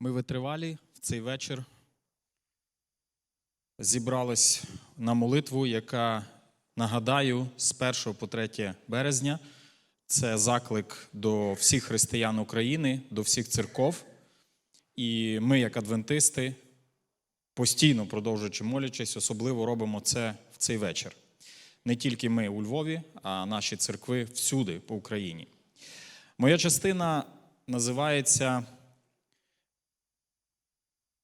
Ми витривалі в цей вечір. Зібрались на молитву, яка, нагадаю, з 1 по 3 березня. Це заклик до всіх християн України, до всіх церков. І ми, як адвентисти, постійно продовжуючи молячись, особливо робимо це в цей вечір. Не тільки ми у Львові, а наші церкви всюди по Україні. Моя частина називається,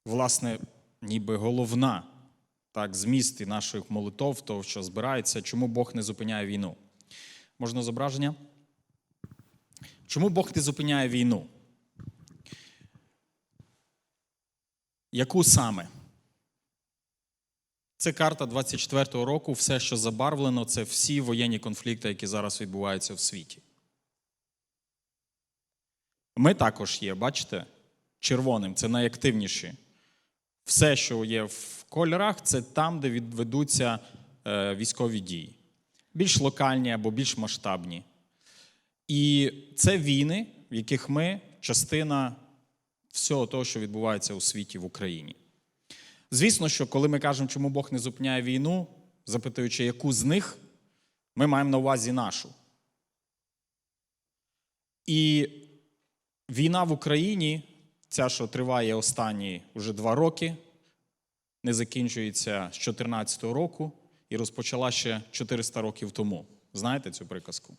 власне, ніби головна так, зміст і наших молитов, того, що збирається, чому Бог не зупиняє війну. Можна зображення? Чому Бог не зупиняє війну? Яку саме? Це карта 24-го року. Все, що забарвлено, це всі воєнні конфлікти, які зараз відбуваються в світі. Ми також є, бачите, червоним, це найактивніші. Все, що є в кольорах, це там, де ведуться е, військові дії. Більш локальні або більш масштабні. І це війни, в яких ми частина всього того, що відбувається у світі в Україні. Звісно, що коли ми кажемо, чому Бог не зупиняє війну, запитуючи, яку з них, ми маємо на увазі нашу. І війна в Україні, ця, що триває останні вже два роки, не закінчується з 2014 року і розпочала ще 400 років тому. Знаєте цю приказку?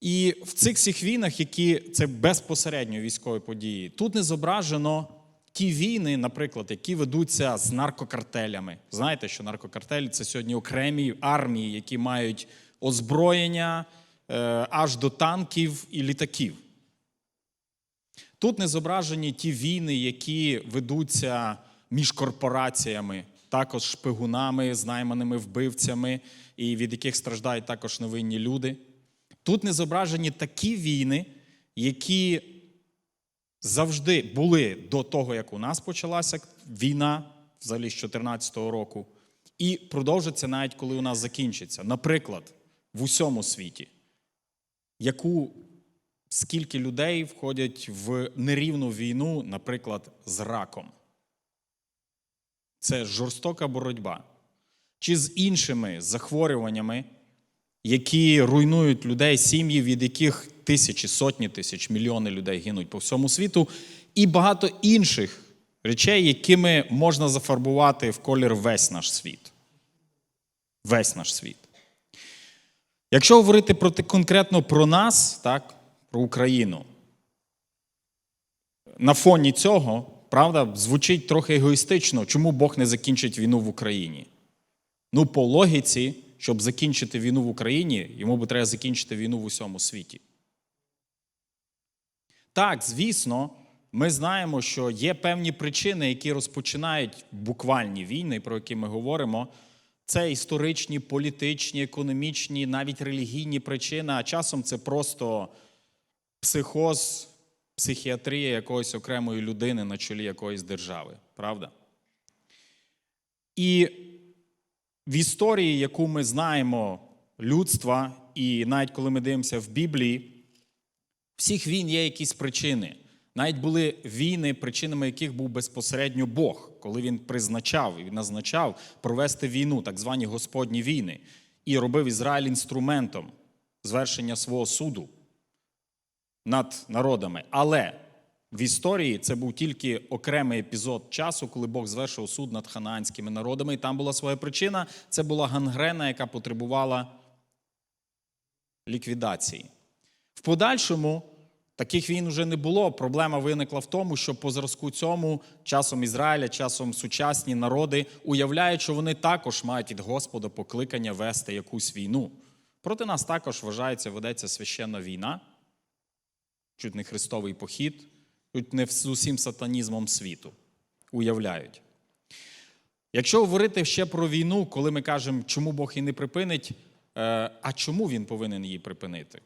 І в цих всіх війнах, які це безпосередньо військові події, тут не зображено ті війни, наприклад, які ведуться з наркокартелями. Знаєте, що наркокартелі це сьогодні окремі армії, які мають озброєння е, аж до танків і літаків. Тут не зображені ті війни, які ведуться між корпораціями, також шпигунами, з найманими вбивцями, і від яких страждають також невинні люди. Тут не зображені такі війни, які завжди були до того, як у нас почалася війна, взагалі з 2014 року, і продовжаться навіть коли у нас закінчиться. Наприклад, в усьому світі, яку скільки людей входять в нерівну війну, наприклад, з раком. Це жорстока боротьба. Чи з іншими захворюваннями, які руйнують людей, сім'ї, від яких тисячі, сотні тисяч, мільйони людей гинуть по всьому світу, і багато інших речей, якими можна зафарбувати в колір весь наш світ. Весь наш світ. Якщо говорити про, конкретно про нас, так, Україну, на фоні цього, правда, звучить трохи егоїстично, чому Бог не закінчить війну в Україні? Ну, по логіці, щоб закінчити війну в Україні, йому би треба закінчити війну в усьому світі. Так, звісно, ми знаємо, що є певні причини, які розпочинають буквальні війни, про які ми говоримо. Це історичні, політичні, економічні, навіть релігійні причини, а часом це просто психоз, психіатрія якоїсь окремої людини на чолі якоїсь держави. Правда? І в історії, яку ми знаємо людства, і навіть коли ми дивимося в Біблії, всіх війн є якісь причини. Навіть були війни, причинами яких був безпосередньо Бог, коли він призначав і назначав провести війну, так звані Господні війни, і робив Ізраїль інструментом звершення свого суду над народами. Але в історії це був тільки окремий епізод часу, коли Бог звершив суд над ханаанськими народами, і там була своя причина. Це була гангрена, яка потребувала ліквідації. В подальшому таких війн вже не було. Проблема виникла в тому, що по зразку цьому часом Ізраїля, часом сучасні народи уявляють, що вони також мають від Господа покликання вести якусь війну. Проти нас також вважається, ведеться священна війна, чуть не хрестовий похід, чуть не з усім сатанізмом світу. Уявляють. Якщо говорити ще про війну, коли ми кажемо, чому Бог її не припинить, а чому він повинен її припинити?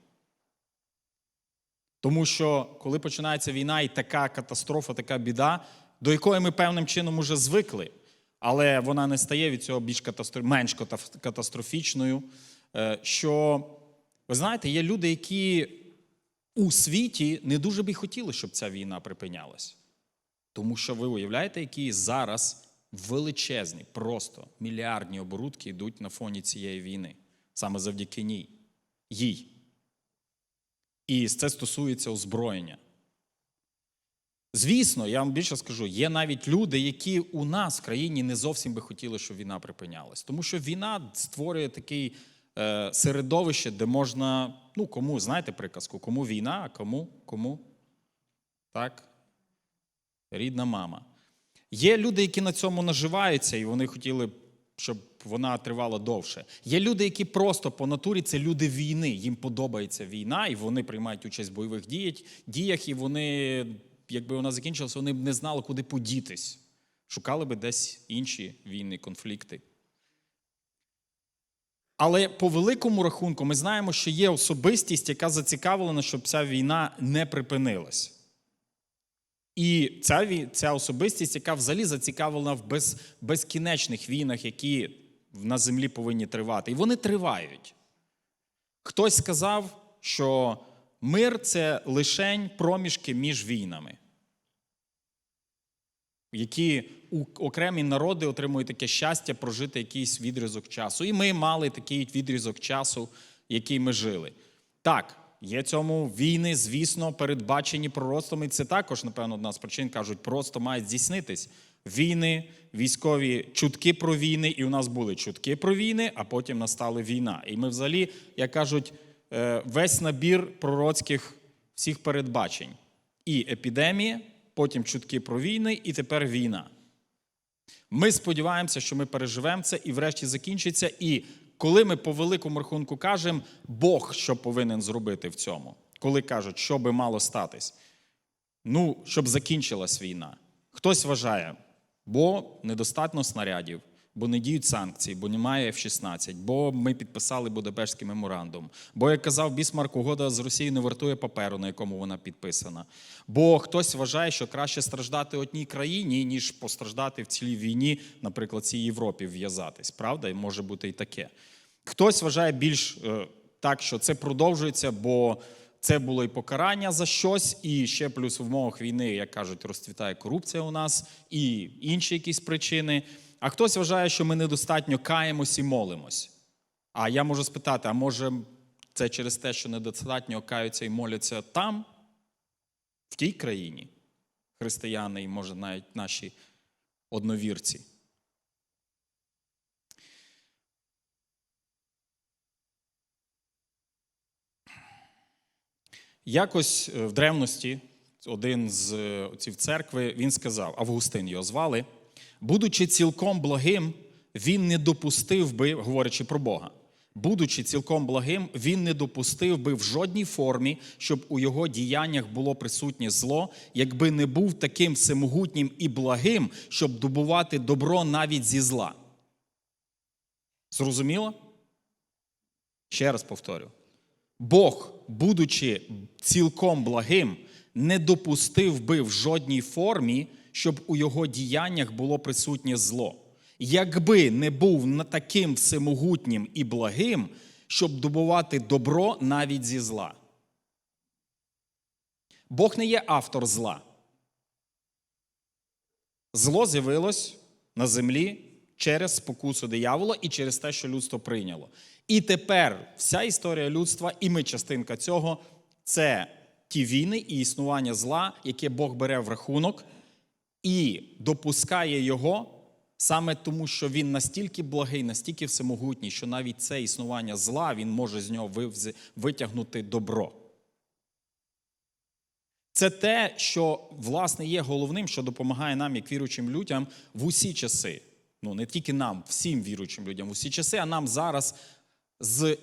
Тому що коли починається війна і така катастрофа, така біда, до якої ми певним чином уже звикли, але вона не стає від цього більш катастроф... менш катастрофічною. Що, ви знаєте, є люди, які у світі не дуже би хотіли, щоб ця війна припинялась. Тому що ви уявляєте, які зараз величезні, просто мільярдні оборудки йдуть на фоні цієї війни, саме завдяки ній, їй. І це стосується озброєння. Звісно, я вам більше скажу, є навіть люди, які у нас в країні не зовсім би хотіли, щоб війна припинялась. Тому що війна створює такий е, середовище, де можна, ну кому, знаєте приказку, кому війна, а кому, кому? Так? Рідна мама. Є люди, які на цьому наживаються, і вони хотіли, щоб вона тривала довше. Є люди, які просто по натурі це люди війни. Їм подобається війна, і вони приймають участь в бойових діях, і вони, якби вона закінчилася, вони б не знали, куди подітись. Шукали би десь інші війни, конфлікти. Але по великому рахунку ми знаємо, що є особистість, яка зацікавлена, щоб ця війна не припинилась. І ця, ця особистість, яка взагалі зацікавлена в без, безкінечних війнах, які на землі повинні тривати. І вони тривають. Хтось сказав, що мир це лишень проміжки між війнами, які окремі народи отримують таке щастя прожити якийсь відрізок часу. І ми мали такий відрізок часу, який ми жили. Так, є цьому війни, звісно, передбачені пророцтвом, і це також, напевно, одна з причин кажуть, просто мають здійснитись. Війни, військові чутки про війни, і у нас були чутки про війни, а потім настала війна. І ми, взагалі, як кажуть, е, весь набір пророцьких всіх передбачень. І епідемія, потім чутки про війни, і тепер війна. Ми сподіваємося, що ми переживемо це і врешті закінчиться. І коли ми по великому рахунку кажемо, Бог що повинен зробити в цьому, коли кажуть, що би мало статись, ну, щоб закінчилась війна. Хтось вважає, бо недостатньо снарядів, бо не діють санкції, бо немає F-16, бо ми підписали Будапештський меморандум. Бо, як казав Бісмарк, угода з Росією не вартує паперу, на якому вона підписана. Бо хтось вважає, що краще страждати одній країні, ніж постраждати в цілій війні, наприклад, цій Європі в'язатись. Правда? І може бути і таке. Хтось вважає більш е, так, що це продовжується, бо це було і покарання за щось, і ще плюс в умовах війни, як кажуть, розцвітає корупція у нас, і інші якісь причини. А хтось вважає, що ми недостатньо каємось і молимось. А я можу спитати: а може це через те, що недостатньо каються і моляться там, в тій країні, християни, і може навіть наші одновірці? Якось е, в древності один з е, отців церкви він сказав, Августин його звали, будучи цілком благим, він не допустив би, говорячи про Бога, будучи цілком благим, він не допустив би в жодній формі, щоб у його діяннях було присутнє зло, якби не був таким всемогутнім і благим, щоб добувати добро навіть зі зла. Зрозуміло? Ще раз повторю. Бог, будучи цілком благим, не допустив би в жодній формі, щоб у його діяннях було присутнє зло. Якби не був на таким всемогутнім і благим, щоб добувати добро навіть зі зла. Бог не є автор зла. Зло з'явилось на землі через спокусу диявола і через те, що людство прийняло. І тепер вся історія людства, і ми частинка цього це ті війни і існування зла, яке Бог бере в рахунок і допускає його саме тому, що він настільки благий, настільки всемогутній, що навіть це існування зла він може з нього витягнути добро. Це те, що власне є головним, що допомагає нам, як віруючим людям, в усі часи. Ну не тільки нам, всім віруючим людям в усі часи, а нам зараз з,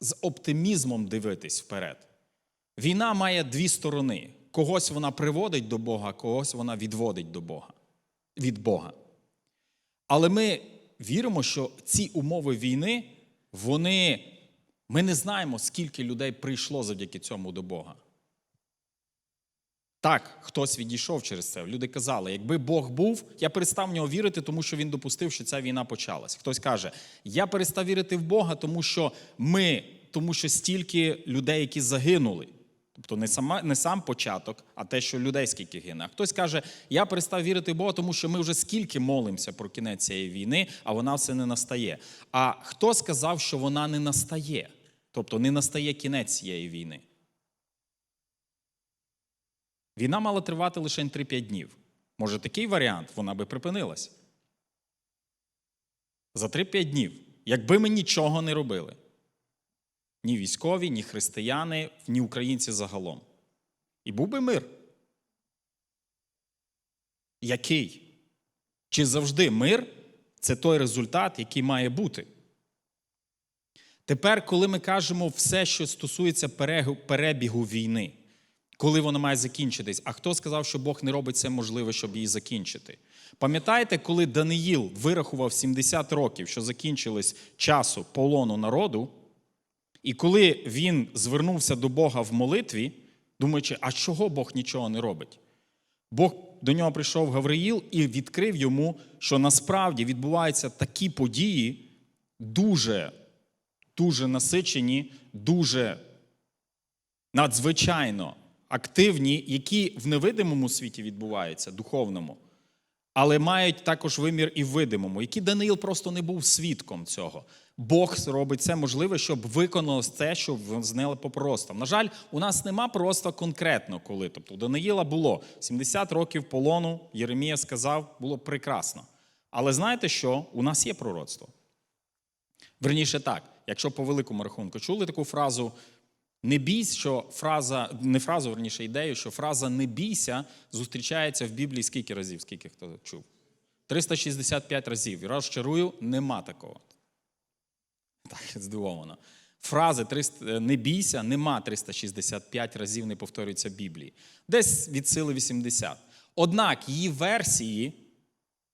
з оптимізмом дивитись вперед. Війна має дві сторони: когось вона приводить до Бога, когось вона відводить до Бога від Бога. Але ми віримо, що ці умови війни, вони ми не знаємо, скільки людей прийшло завдяки цьому до Бога. Так, хтось відійшов через це. Люди казали, якби Бог був, я перестав в нього вірити, тому що він допустив, що ця війна почалась. Хтось каже, я перестав вірити в Бога, тому що ми, тому що стільки людей, які загинули, Тобто не, сама, не сам початок, а те, що людей скільки гине. А хтось каже, я перестав вірити в Бога, тому що ми вже скільки молимося про кінець цієї війни, а вона все не настає. А хто сказав, що вона не настає? Тобто не настає кінець цієї війни. Війна мала тривати лише 3-5 днів. Може, такий варіант вона би припинилась. За 3-5 днів, якби ми нічого не робили. Ні військові, ні християни, ні українці загалом. І був би мир. Який? Чи завжди мир це той результат, який має бути? Тепер, коли ми кажемо все, що стосується перебігу війни, коли воно має закінчитись, а хто сказав, що Бог не робить все можливе, щоб її закінчити? Пам'ятаєте, коли Даниїл вирахував 70 років, що закінчились часу полону народу, і коли він звернувся до Бога в молитві, думаючи, а чого Бог нічого не робить? Бог до нього прийшов Гавриїл і відкрив йому, що насправді відбуваються такі події, дуже, дуже насичені, дуже надзвичайно активні, які в невидимому світі відбуваються, духовному, але мають також вимір і в видимому, які Даниїл просто не був свідком цього. Бог робить це можливе, щоб виконалось те, що знали по простам. На жаль, у нас нема просто конкретно коли. Тобто у Даниїла було 70 років полону, Єремія сказав, було прекрасно. Але знаєте що? У нас є пророцтво. Верніше так, якщо по великому рахунку чули таку фразу не бійся, що фраза, не фразу, верніше ідею, що фраза не бійся зустрічається в Біблії скільки разів, скільки хто чув? 365 разів. І розчарую, нема такого. Так, здивовано. Фрази 300, не бійся, нема 365 разів не повторюється в Біблії. Десь від сили 80. Однак її версії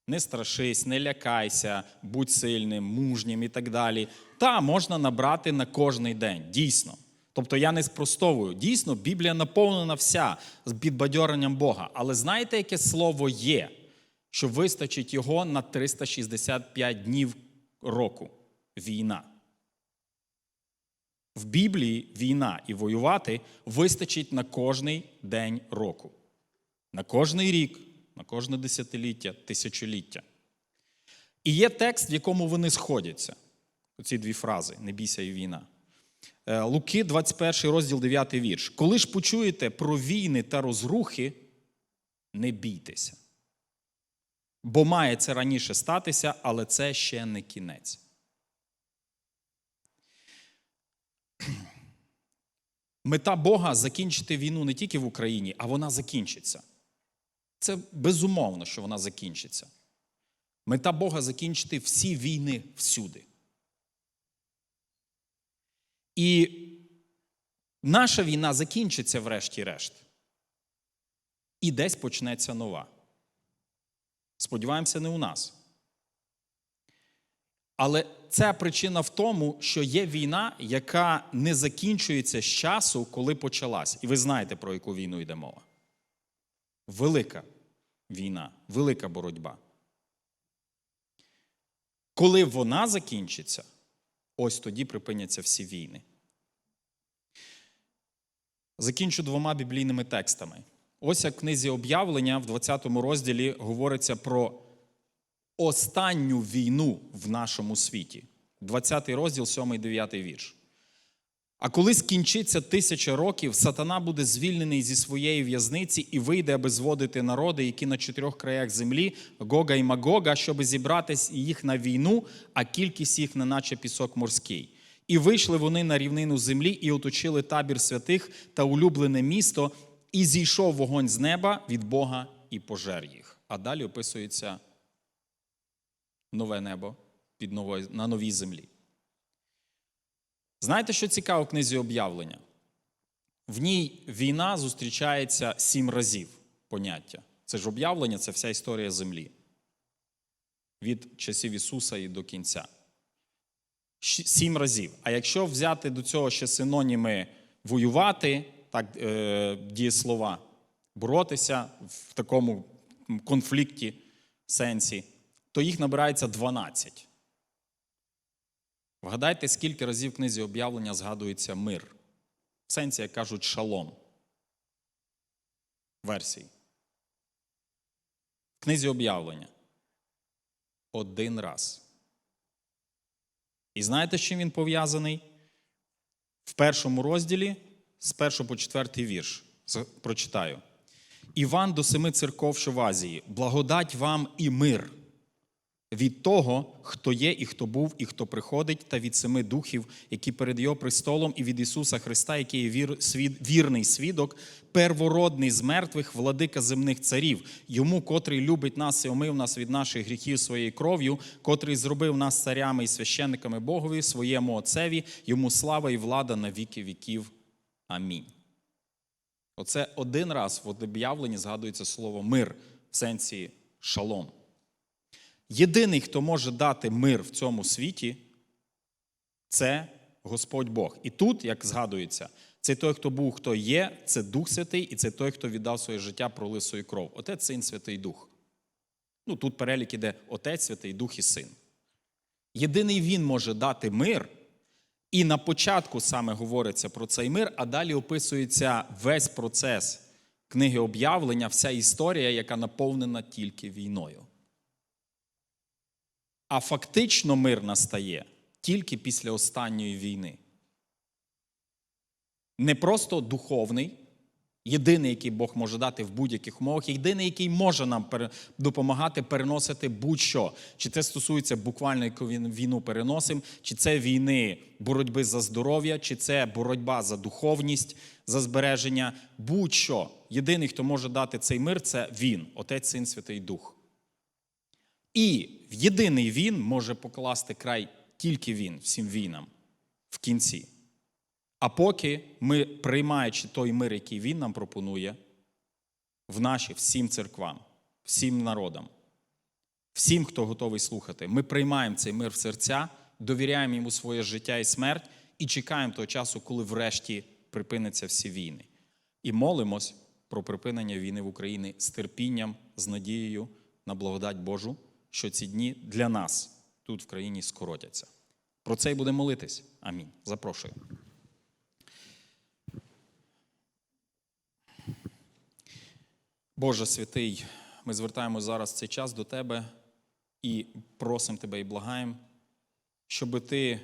не страшись, не лякайся, будь сильним, мужнім і так далі. Та можна набрати на кожний день, дійсно. Тобто я не спростовую. Дійсно, Біблія наповнена вся з підбадьоренням Бога. Але знаєте, яке слово є, що вистачить його на 365 днів року? Війна. В Біблії війна і воювати вистачить на кожний день року, на кожний рік, на кожне десятиліття, тисячоліття. І є текст, в якому вони сходяться. Оці дві фрази не бійся і війна. Е, Луки, 21 розділ, 9 вірш. Коли ж почуєте про війни та розрухи, не бійтеся. Бо має це раніше статися, але це ще не кінець. Мета Бога закінчити війну не тільки в Україні, а вона закінчиться. Це безумовно, що вона закінчиться. Мета Бога закінчити всі війни всюди. І наша війна закінчиться, врешті-решт. І десь почнеться нова. Сподіваємося, не у нас. Але ця причина в тому, що є війна, яка не закінчується з часу, коли почалась. І ви знаєте, про яку війну йде мова. Велика війна, велика боротьба. Коли вона закінчиться, ось тоді припиняться всі війни. Закінчу двома біблійними текстами. Ось як в книзі об'явлення в 20 розділі говориться про останню війну в нашому світі. 20 розділ, 7 9 вірш. А коли скінчиться тисяча років, сатана буде звільнений зі своєї в'язниці і вийде, аби зводити народи, які на чотирьох краях землі, Гога і Магога, щоб зібрати їх на війну, а кількість їх не наче пісок морський. І вийшли вони на рівнину землі і оточили табір святих та улюблене місто, і зійшов вогонь з неба від Бога і пожер їх. А далі описується нове небо під новою, на новій землі. Знаєте, що цікаво в книзі об'явлення? В ній війна зустрічається сім разів поняття. Це ж об'явлення, це вся історія землі. Від часів Ісуса і до кінця. Сім разів. А якщо взяти до цього ще синоніми воювати, так, е, дієслова, боротися в такому конфлікті сенсі, то їх набирається 12. Вгадайте, скільки разів в книзі об'явлення згадується мир. В сенсі, як кажуть, шалом. версій. В книзі об'явлення. Один раз. І знаєте, з чим він пов'язаний? В першому розділі з 1 по 4 вірш. Прочитаю. Іван до семи церков, що в Азії, благодать вам і мир від того, хто є і хто був, і хто приходить, та від семи духів, які перед його престолом, і від Ісуса Христа, який є вір, свід, вірний свідок, первородний з мертвих, владика земних царів, йому, котрий любить нас і омив нас від наших гріхів своєю кров'ю, котрий зробив нас царями і священниками Богові, своєму Отцеві, йому слава і влада на віки віків. Амінь. Оце один раз в об'явленні згадується слово мир в сенсі шалом. Єдиний, хто може дати мир в цьому світі, це Господь Бог. І тут, як згадується, це той, хто був, хто є, це Дух Святий, і це той, хто віддав своє життя, пролив свою кров. Отець, Син, Святий Дух. Ну, тут перелік іде Отець, Святий Дух і Син. Єдиний він може дати мир, і на початку саме говориться про цей мир, а далі описується весь процес книги об'явлення, вся історія, яка наповнена тільки війною. А фактично мир настає тільки після останньої війни. Не просто духовний, єдиний, який Бог може дати в будь-яких умовах, єдиний, який може нам допомагати переносити будь-що. Чи це стосується буквально яку війну переносимо, чи це війни боротьби за здоров'я, чи це боротьба за духовність, за збереження, будь-що. Єдиний, хто може дати цей мир, це Він, Отець, Син, Святий Дух. І в єдиний він може покласти край тільки він всім війнам в кінці. А поки ми, приймаючи той мир, який він нам пропонує, в наші всім церквам, всім народам, всім, хто готовий слухати, ми приймаємо цей мир в серця, довіряємо йому своє життя і смерть і чекаємо того часу, коли врешті припиняться всі війни. І молимось про припинення війни в Україні з терпінням, з надією на благодать Божу, що ці дні для нас тут в країні скоротяться. Про це й будемо молитись. Амінь. Запрошую. Боже святий, ми звертаємо зараз цей час до Тебе і просимо Тебе і благаємо, щоб Ти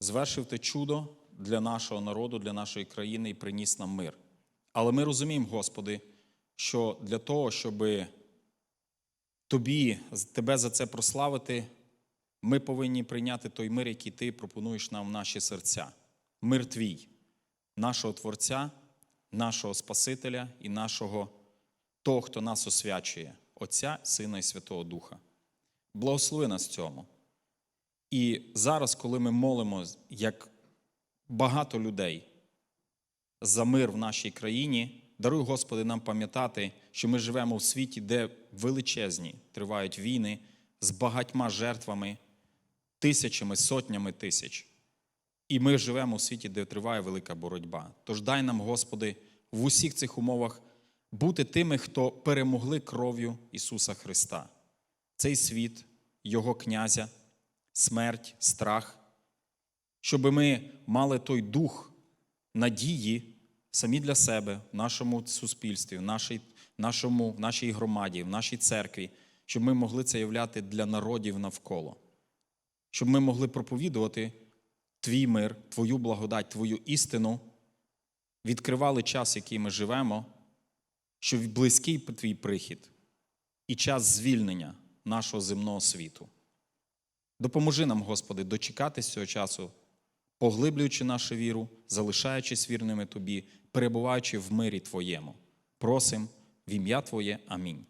звершив те чудо для нашого народу, для нашої країни і приніс нам мир. Але ми розуміємо, Господи, що для того, щоб Тобі, Тебе за це прославити, ми повинні прийняти той мир, який Ти пропонуєш нам в наші серця. Мир Твій, нашого Творця, нашого Спасителя і нашого того, хто нас освячує, Отця, Сина і Святого Духа. Благослови нас цьому. І зараз, коли ми молимо, як багато людей за мир в нашій країні, даруй, Господи, нам пам'ятати, що ми живемо в світі, де величезні тривають війни з багатьма жертвами, тисячами, сотнями тисяч. І ми живемо у світі, де триває велика боротьба. Тож дай нам, Господи, в усіх цих умовах бути тими, хто перемогли кров'ю Ісуса Христа. Цей світ, Його князя, смерть, страх, щоб ми мали той дух надії самі для себе, в нашому суспільстві, в нашій, нашому, в нашій громаді, в нашій церкві, щоб ми могли це являти для народів навколо, щоб ми могли проповідувати твій мир, твою благодать, твою істину, відкривали час, який ми живемо, щоб близький твій прихід і час звільнення нашого земного світу. Допоможи нам, Господи, дочекатись цього часу, поглиблюючи нашу віру, залишаючись вірними Тобі, перебуваючи в мирі Твоєму. Просим в ім'я Твоє. Амінь.